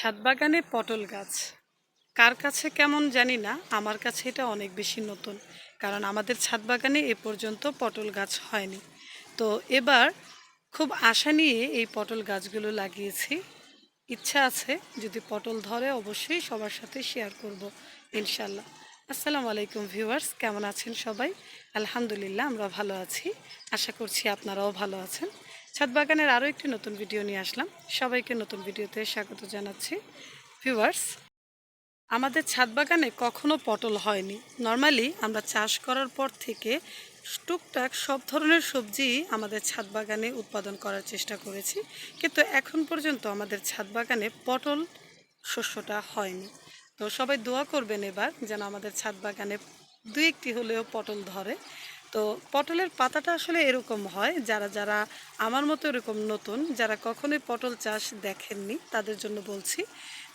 ছাদ বাগানে পটল গাছ। কার কাছে কেমন জানি না, আমার কাছে এটা অনেক বেশি নতুন, কারণ আমাদের ছাদ বাগানে এ পর্যন্ত পটল গাছ হয়নি। তো এবার খুব আশা নিয়ে এই পটল গাছগুলো লাগিয়েছি। ইচ্ছা আছে, যদি পটল ধরে অবশ্যই সবার সাথে শেয়ার করব ইনশাল্লাহ আসসালামু আলাইকুম ভিউয়ার্স কেমন আছেন সবাই? আলহামদুলিল্লাহ, আমরা ভালো আছি। আশা করছি আপনারাও ভালো আছেন। ছাদ বাগানের আরও একটি নতুন ভিডিও নিয়ে আসলাম। সবাইকে নতুন ভিডিওতে স্বাগত জানাচ্ছি। ভিউয়ার্স, আমাদের ছাদ বাগানে কখনো পটল হয়নি। নর্মালি আমরা চাষ করার পর থেকে টুকটাক সব ধরনের সবজি আমাদের ছাদ বাগানে উৎপাদন করার চেষ্টা করেছি। কিন্তু এখন পর্যন্ত আমাদের ছাদ বাগানে পটল শস্যটা হয়নি। তো সবাই দোয়া করবেন এবার যেন আমাদের ছাদ বাগানে দু একটি হলেও পটল ধরে। তো পটলের পাতাটা আসলে এরকম হয়, যারা যারা আমার মতো এরকম নতুন, যারা কখনোই পটল চাষ দেখেননি তাদের জন্য বলছি,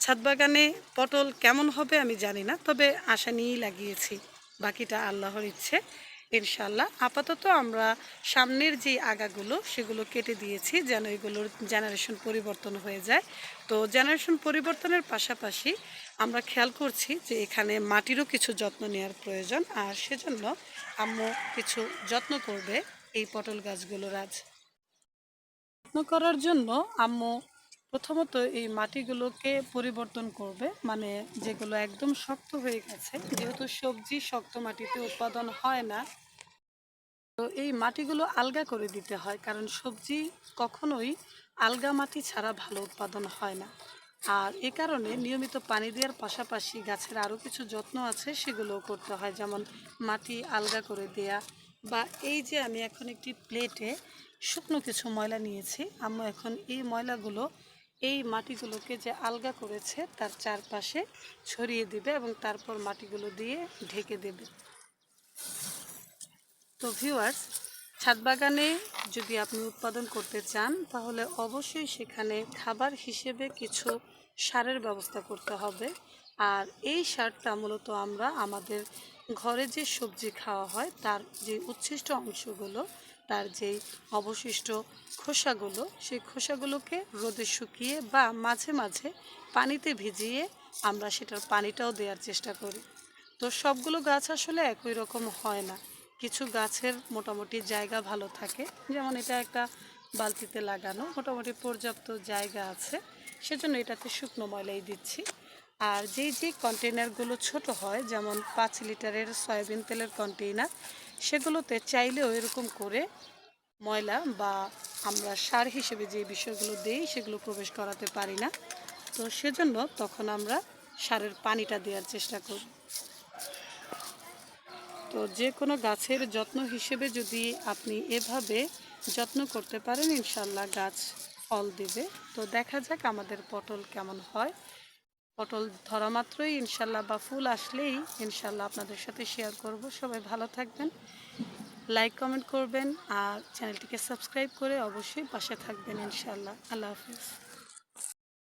ছাদ বাগানে পটল কেমন হবে আমি জানি না, তবে আশা নিয়েই লাগিয়েছি, বাকিটা আল্লাহর ইচ্ছে। ইনশাল্লাহ আপাতত আমরা সামনের যে আগাগুলো, সেগুলো কেটে দিয়েছি যেন এগুলোর জেনারেশন পরিবর্তন হয়ে যায়। তো জেনারেশন পরিবর্তনের পাশাপাশি আমরা খেয়াল করছি যে এখানে মাটিরও কিছু যত্ন নেওয়ার প্রয়োজন, আর সেজন্য আম্মু কিছু যত্ন করবে এই পটল গাছগুলোর আজ। যত্ন করার জন্য আম্মু প্রথমত এই মাটিগুলোকে পরিবর্তন করবে মানে যেগুলো একদম শক্ত হয়ে গেছে। যেহেতু সবজি শক্ত মাটিতে উৎপাদন হয় না, তো এই মাটিগুলো আলগা করে দিতে হয়, কারণ সবজি কখনোই আলগা মাটি ছাড়া ভালো উৎপাদন হয় না। আর এ কারণে নিয়মিত পানি দেওয়ার পাশাপাশি গাছের আরও কিছু যত্ন আছে, সেগুলোও করতে হয়। যেমন মাটি আলগা করে দেয়া বা এই যে আমি এখন একটি প্লেটে শুকনো কিছু ময়লা নিয়েছি আমি এখন এই ময়লাগুলো, এই মাটিগুলোকে যে আলগা করেছে তার চারপাশে ছড়িয়ে দেবে এবং তারপর মাটিগুলো দিয়ে ঢেকে দেবে। তো ভিউয়ার্স ছাদ বাগানে যদি আপনি উৎপাদন করতে চান, তাহলে অবশ্যই সেখানে খাবার হিসেবে কিছু সারের ব্যবস্থা করতে হবে। আর এই সারটা মূলত আমরা আমাদের ঘরে যে সবজি খাওয়া হয়, তার যে উচ্ছিষ্ট অংশগুলো, তার যেই অবশিষ্ট খোসাগুলো, সেই খোসাগুলোকে রোদে শুকিয়ে বা মাঝে মাঝে পানিতে ভিজিয়ে আমরা সেটার পানিটাও দেওয়ার চেষ্টা করি। তো সবগুলো গাছ আসলে একই রকম হয় না। কিছু গাছের মোটামুটি জায়গা ভালো থাকে। যেমন এটা একটা বালতিতে লাগানো, মোটামুটি পর্যাপ্ত জায়গা আছে। সেজন্য এটাতে শুকনো ময়লাই দিচ্ছি। আর যেই যে কন্টেনারগুলো ছোট হয়, যেমন পাঁচ লিটারের সয়াবিন তেলের কন্টেইনার, সেগুলোতে চাইলেও এরকম করে ময়লা বা আমরা সার হিসেবে যে বিষয়গুলো দেই, সেগুলো প্রবেশ করাতে পারি না। তো সেজন্য তখন আমরা সারের পানিটা দেওয়ার চেষ্টা করি। তো যে কোনো গাছের যত্ন হিসেবে যদি আপনি এভাবে যত্ন করতে পারেন ইনশাল্লাহ গাছ ফল দেবে। তো দেখা যাক আমাদের পটল কেমন হয়। পটল ধরা মাত্রই ইনশাল্লাহ বা ফুল আসলেই ইনশাল্লাহ আপনাদের সাথে শেয়ার করব। সবাই ভালো থাকবেন, লাইক, কমেন্ট করবেন আর চ্যানেলটিকে সাবস্ক্রাইব করে অবশ্যই পাশে থাকবেন ইনশাল্লাহ আল্লাহ হাফিজ।